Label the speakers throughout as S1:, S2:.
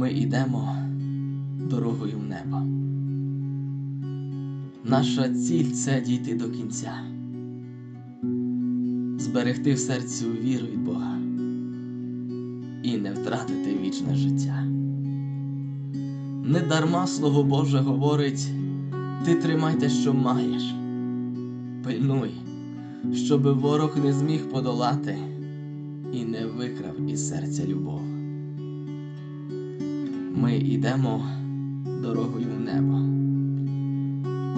S1: Ми йдемо дорогою в небо. Наша ціль це дійти до кінця, зберегти в серці віру від Бога і не втратити вічне життя. Не дарма Слово Боже говорить, ти тримай те, що маєш, пильнуй, щоби ворог не зміг подолати і не викрав із серця любов. Ми йдемо дорогою в небо.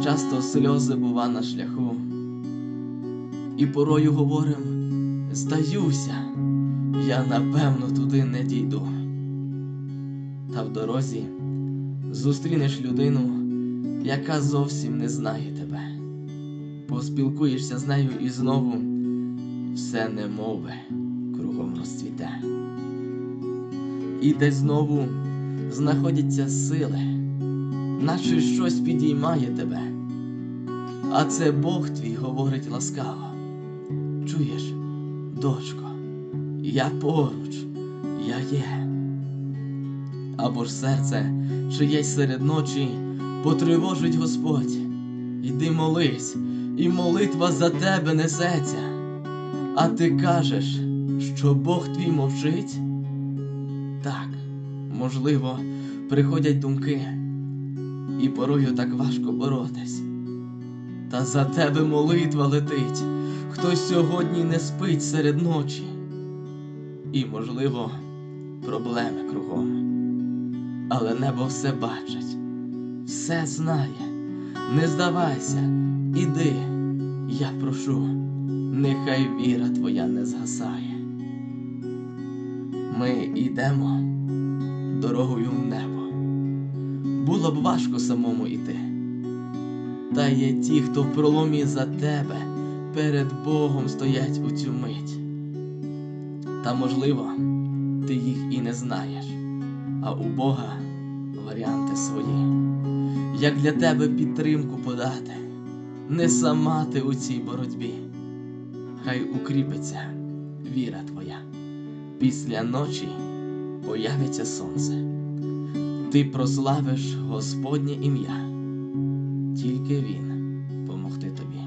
S1: Часто сльози бува на шляху, і порою говорим, здаюся, я напевно туди не дійду. Та в дорозі зустрінеш людину, яка зовсім не знає тебе. Поспілкуєшся з нею і знову все немове кругом розцвіте. І десь знову знаходяться сили, наче щось підіймає тебе. А це Бог твій говорить ласкаво. Чуєш, дочко, я поруч, я є. Або ж серце чиєсь серед ночі потривожить Господь. Іди молись, і молитва за тебе несеться. А ти кажеш, що Бог твій мовчить? Так, можливо, приходять думки, і порою так важко боротись. Та за тебе молитва летить, хтось сьогодні не спить серед ночі. І, можливо, проблеми кругом. Але небо все бачить, все знає. Не здавайся, іди, я прошу, нехай віра твоя не згасає. Ми йдемо дорогою в небо. Було б важко самому йти. Та є ті, хто в проломі за тебе перед Богом стоять у цю мить. Та, можливо, ти їх і не знаєш, а у Бога варіанти свої. Як для тебе підтримку подати, не сама ти у цій боротьбі. Хай укріпиться віра твоя. Після ночі появиться сонце. Ти прославиш Господнє ім'я, тільки Він помогти тобі.